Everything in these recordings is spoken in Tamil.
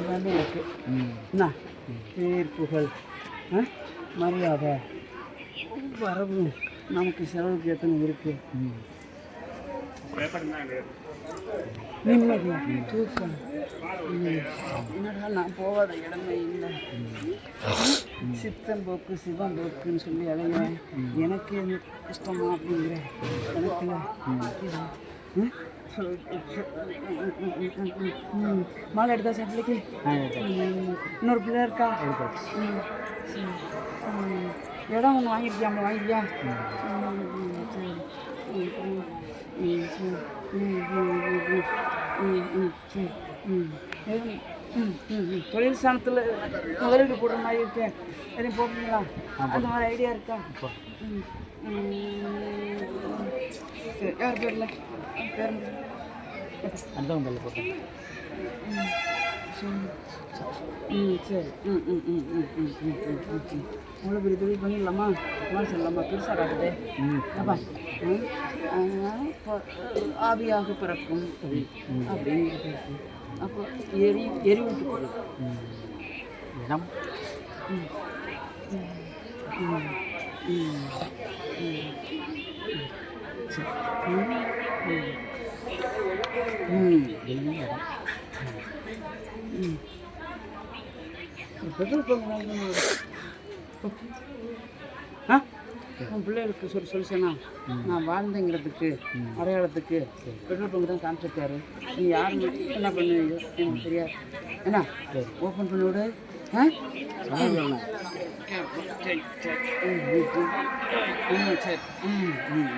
எல்லாமே இருக்கு. என்ன? பேர் புகழ்? மரியாதை. வரவு நமக்கு செலவுக்கு எத்தனை இருக்கு? நிம்மதி. தூக்கம். என்னடா நான் போகாத இடமே இல்லை. சித்தம் போக்கு சிவம் போக்குன்னு சொல்லி அலைய எனக்கு கஷ்டமா அப்படிங்கிற எனக்கு. மாலை எடுத்தா சட்டிலுக்கு இன்னொரு பிள்ளை இருக்கா? இடம் ஒன்று வாங்கியிருக்கியா அம்மா வாங்கிக்கியா தொழில் ஸ்தானத்தில் முதலீடு போடுற மாதிரி இருக்கேன் எதுவும் போடுறீங்களா? அந்த மாதிரி ஐடியா இருக்கா? யார் பேரில்? பேர் அதுதான் பல்ல போட்டேன் ம் சரி ம் ம் ம் ம் ம் ம் ம் ம் ம் அவ்வளோ பெரிய தொழில் பண்ணிடலாமா என்ன சொல்லலாமா பெருசாக காட்டுதே அப்பா ம் அதனால இப்போ ஆவியாக பிறக்கும் தொழில் அப்படிங்கிறது இருக்கு. அப்போ எரி எரிவூட்டு பொருள் இடம் ம் ம் ம் சரி உன் பிள்ளைகளுக்கு சொல்லி சொல்லிச்சேனா நான் வாழ்ந்தேங்கிறதுக்கு அடையாளத்துக்கு பெட்ரோல் பங்கு தான் காமிச்சிருக்காரு. நீ யாரும் என்ன பண்ணுவீங்க? எனக்கு தெரியாது. என்ன? ஓப்பன் பண்ணி விடு ஆ சரி ம் ம்.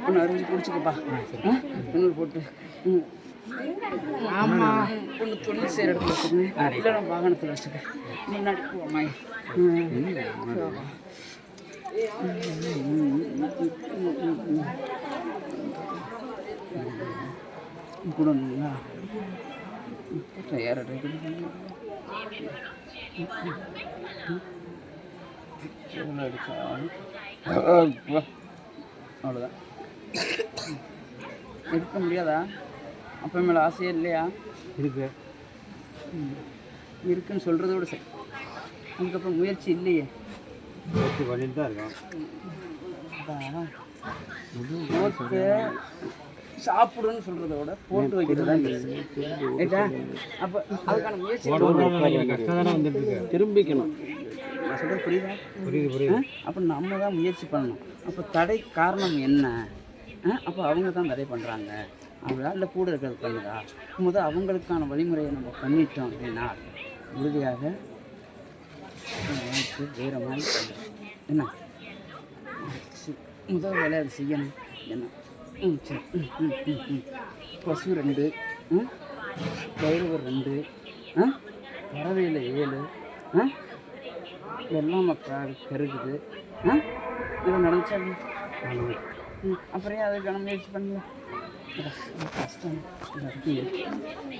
ஒன்று அரிஞ்சு குடிச்சுக்கப்பா இன்னொரு போட்டு ஆமா ஒன்று துணி சேர எடுத்து இல்லை நான் வாகனத்தில் வச்சுக்க நீ நடிக்குவோம்மா கூட யார் அவ்வளோதான் எடுக்க முடியாதா அப்பா மேலே ஆசையே இல்லையா இருக்கு. இருக்குன்னு சொல்கிறதோட சரி அதுக்கப்புறம் முயற்சி இல்லையே வெற்றி பண்ணிட்டு தான் இருக்கோம் சாப்பிடுன்னு சொல்கிறத விட போட்டு வைக்கிறது அப்போ அதுக்கான முயற்சி திரும்பிக்கணும். நான் சொல்கிறது புரியுதா? புரியுது புரியுது. அப்போ நம்ம தான் முயற்சி பண்ணணும். அப்போ தடை காரணம் என்ன? அப்போ அவங்க தான் தடை பண்ணுறாங்க அவங்களா இல்லை கூட இருக்கிறது பண்ணுதா முதல் அவங்களுக்கான வழிமுறையை நம்ம பண்ணிட்டோம் அப்படின்னா உறுதியாக வேறு மாதிரி என்ன? சி- முதல் வேலை அது செய்யணும். என்ன? ம் சரி. ம் ம் ம் ம் பசு ரெண்டு ம். ரெண்டு ஆ. பறவையில் ஏழு ஆ. எல்லாம் மக்கள் பெருகுது ஆ. இதில் நினச்சா அப்புறம் ஏன் அதுக்கான முயற்சி பண்ணல? கஷ்டம்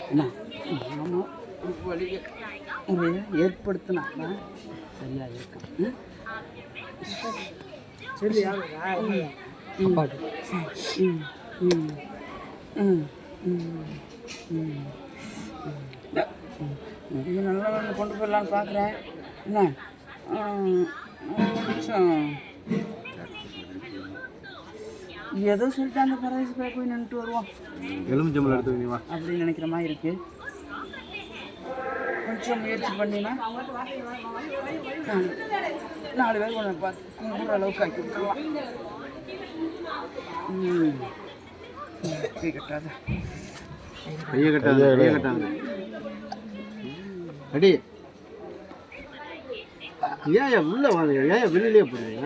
என்ன? நம்ம ஒரு வழியை ஏற்படுத்தினா சரியாக இருக்கும். ம்? சரி ம். இது நல்லா ஒன்று கொண்டு போயிடலான்னு பார்க்குறேன். என்ன? கொஞ்சம் ஏதோ சொல்லிட்டு அந்த பரதேசி போய் போய் நின்றுட்டு வருவோம் எலுமிச்சம்பளம் எடுத்து அப்படின்னு நினைக்கிற மாதிரி இருக்கு. கொஞ்சம் முயற்சி பண்ணினா. நாலு பேர் ஒன்று பார்த்து கும்பிட்ற அளவுக்கு ஆக்கி விட்டுருலாம் ம் கை கட்டாத கையை கட்டாது கையை கட்டாது அடி ஏன் உள்ள வாங்க ஏன் வெளியிலே போறீங்க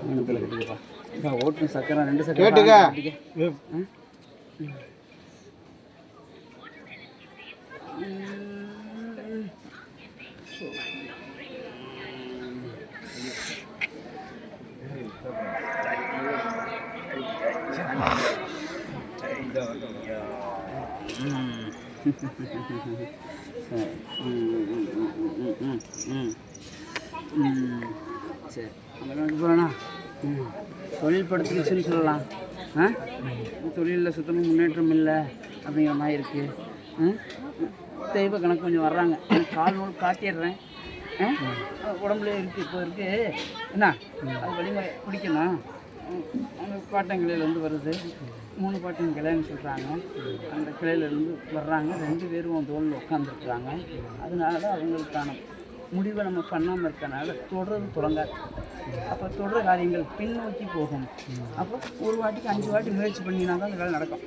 கணக்கில் ஓட்டு சக்கரை ரெண்டு சக்கரை கேட்டுக்க. சரி. ம், ம், சரி அப்புறம் போகிறேண்ணா ம் தொழில் படுத்துருச்சுன்னு சொல்லலாம் ஆ? தொழிலில் சுத்தமாக முன்னேற்றம் இல்லை அப்படிங்கிற மாதிரி இருக்குது ம் தெய்வ கணக்கு கொஞ்சம் வர்றாங்க. கால் நூல் காட்டிடுறேன். ஆ? உடம்புல இருக்குது இப்போ இருக்குது என்ன? அது வழிமுறை பிடிக்கணும் பாட்டங்கிளையிலேருந்து வருது. மூணு பாட்டன் கிளைன்னு சொல்கிறாங்க அந்த கிளையிலேருந்து வர்றாங்க. ரெண்டு பேரும் அந்த தோளில் உட்காந்துருக்குறாங்க அதனால தான் அவங்களுக்கான முடிவை நம்ம பண்ணாமல் இருக்கனால தொடர்ந்து தொடங்காது அப்போ தொடர் காரியங்கள் பின்னோக்கி போகும். அப்போ ஒரு வாட்டிக்கு அஞ்சு வாட்டி முயற்சி பண்ணினா தான் அந்த வேலை நடக்கும்.